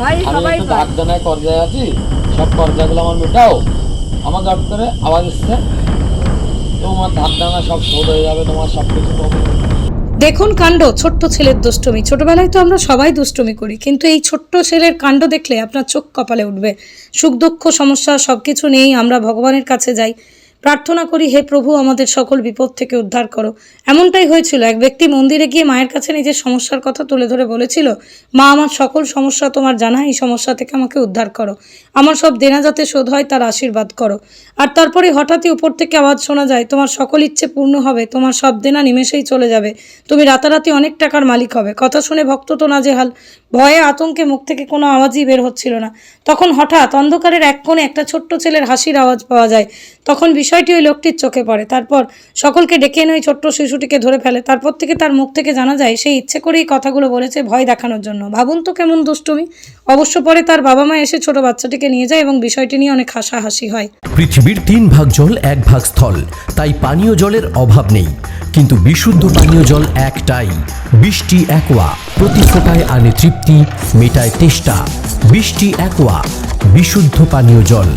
ভয় সবাই পায় দাগদানায় কর্জায় আছি। সব কর্জাগুলো আমার মেটাও। আমার গাট করে আওয়াজ এসছে। তোমার ধার সব শোধ হয়ে যাবে তোমার সব কিছু দেখুন কাণ্ড ছোট্ট ছেলের দুষ্টমি। ছোটবেলায় তো আমরা সবাই দুষ্টমি করি কিন্তু এই ছোট্ট ছেলের কাণ্ড দেখলে আপনার চোখ কপালে উঠবে। সুখ দুঃখ সমস্যা সব কিছু নিয়েই আমরা ভগবানের কাছে যাই। প্রার্থনা করি, হে প্রভু, আমাদের সকল বিপদ থেকে উদ্ধার করো। এমনটাই হয়েছিল। এক ব্যক্তি মন্দিরে গিয়ে মায়ের কাছে নিজের সমস্যার কথা তুলে ধরে বলেছিল, মা, আমার সকল সমস্যা তোমার জানা, এই সমস্যা থেকে আমাকে উদ্ধার করো। আমার সব দেনা যাতে শোধ হয়, তার আশীর্বাদ করো। আর তারপরে হঠাৎই উপর থেকে আওয়াজ শোনা যায়, তোমার সকল ইচ্ছে পূর্ণ হবে, তোমার সব দেনা নিমেষেই চলে যাবে। তুমি রাতারাতি অনেক টাকার মালিক হবে কথা শুনে ভক্ত তো নাজেহাল। ভয়ে আতঙ্কে মুখ থেকে কোনো আওয়াজই বের হচ্ছিল না। তখন হঠাৎ অন্ধকারের এক কোণে একটা ছোট্ট ছেলের হাসির আওয়াজ পাওয়া যায়। তখন বিষয়টি ওই লোকটির চোখে পড়ে। তারপর সকলকে ডেকে এনে ওই ছোট্ট শিশুটিকে ধরে ফেলে। তারপর থেকে তার মুখ থেকে জানা যায়, সে ইচ্ছে করেই কথাগুলো বলেছে ভয় দেখানোর জন্য। ভাবুন তো কেমন দুষ্টুমি। অবশ্য পরে তার বাবা মা এসে ছোট বাচ্চাটিকে নিয়ে যায় এবং বিষয়টি নিয়ে অনেক হাসাহাসি হয়। পৃথিবীর তিন ভাগ জল এক ভাগ স্থল। তাই পানীয় জলের অভাব নেই। কিন্তু বিশুদ্ধ পানীয় জল একটাই। বৃষ্টি একোয়া। প্রতি ফোটায় আনে তৃপ্তি, মেটায় তেষ্টা। বৃষ্টি একোয়া। বিশুদ্ধ পানীয় জল।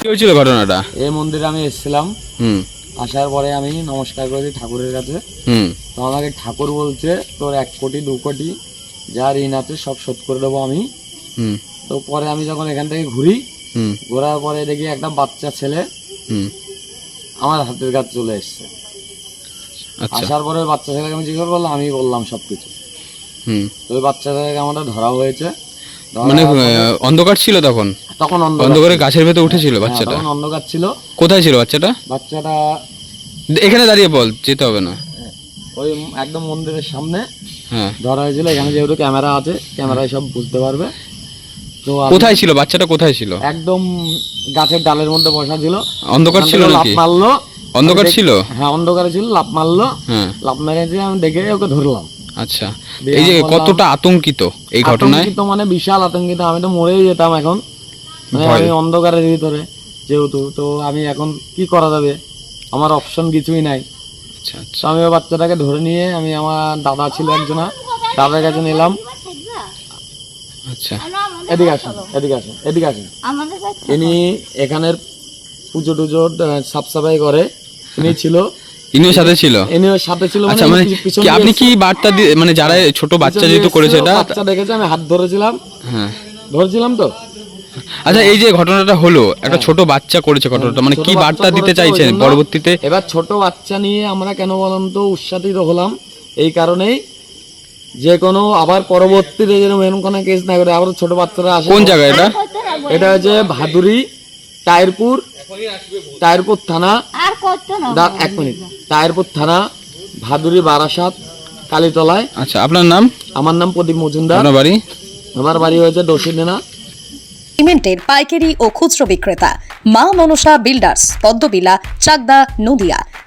কি হয়েছিল ঘটনাটা? এই মন্দিরে আমি এসেছিলাম। হুম। আসার পরে আমি নমস্কার করেছি ঠাকুরের কাছে। হুম। তো আমাকে ঠাকুর বলছে তোর এক কোটি দু কোটি যা ঋণ আছে সব শোধ করে দেবো আমি। হুম। তো পরে আমি যখন এখান থেকে ঘুরি হুম। ঘোরার পরে দেখি একটা বাচ্চা ছেলে হুম। আমার হাতের কাছে চলে এসছে। আচ্ছা। আসার পরে বাচ্চা ছেলেকে আমি জিজ্ঞেস করলাম আমি বললাম সব কিছু হুম। তো ওই বাচ্চা ছেলেকে আমাদের ধরা হয়েছে। মানে অন্ধকার ছিল তখন? তখন অন্ধকারে গাছের ভেতর উঠেছিল হ্যাঁ, বাচ্চাটা? তখন অন্ধকার ছিল। কোথায় ছিল বাচ্চাটা? বাচ্চাটা এখানে দাঁড়িয়ে বল যেতে হবে না। ওই একদম মন্দিরের সামনে হ্যাঁ। ধরা হয়েছিল। এখানে যেহেতু ক্যামেরা আছে ক্যামেরায় সব বুঝতে পারবে। তো কোথায় ছিল? বাচ্চাটা কোথায় ছিল? একদম গাছের ডালের মধ্যে বসা ছিল। অন্ধকার ছিল নাকি? মারলো। অন্ধকার ছিল? হ্যাঁ অন্ধকারে ছিল লাফ মারলো। হ্যাঁ। লাফ মেরেছে আমি দেখে ওকে ধরলাম। আচ্ছা। এই যে কতটা আতঙ্কিত এই ঘটনায়? আতঙ্কিত মানে বিশাল আতঙ্কিত। আমি তো মরেই যেতাম এখন। মানে আমি অন্ধকারের ভিতরে যেহেতু। তো আমি এখন কি করা যাবে? আমার অপশন কিছুই নাই। আচ্ছা আচ্ছা। আমি ওই বাচ্চাটাকে ধরে নিয়ে আমি আমার দাদা ছিল একজনা দাদার কাছে নিলাম। আচ্ছা। এদিকে আসেন এদিকে আসেন এদিকে আসেন। ইনি এখানের পুজো টুজো সাফ সাফাই করে। ইনি ছিল ইনিও সাথে ছিল? ইনি ওর সাথে ছিল আচ্ছা মানে কি আপনি কি বার্তা দিয়ে মানে যারা ছোট বাচ্চা যেহেতু করেছে এটা বাচ্চা দেখেছে আমি হাত ধরেছিলাম। হ্যাঁ। ধরেছিলাম তো। আচ্ছা এই যে ঘটনাটা হলো একটা ছোট বাচ্চা করেছে ঘটনাটা মানে কি বার্তা দিতে চাইছেন পরবর্তীতে? এবার ছোট বাচ্চা নিয়ে আমরা কেন বলুন তো উৎসাহিত হলাম। এই কারণেই যে কোনো আবার পরবর্তীতে যেন এরকম কোনো কেস না করে আবার ছোট বাচ্চারা আসে কোন জায়গা এটা? এটা হচ্ছে ভাদুরি টায়ারপুর টায়ারপুর থানা এক মিনিট। টায়ারপুর থানা ভাদুরি বারাসাত কালীতলায়। আচ্ছা আপনার নাম? আমার নাম প্রদীপ মজুমদার। আপনার বাড়ি? আমার বাড়ি হয়েছে দশিনা সিমেন্টের পাইকারি ও খুচরো বিক্রেতা মা মনসা বিল্ডার্স পদ্মবিলা চাকদা নদিয়া।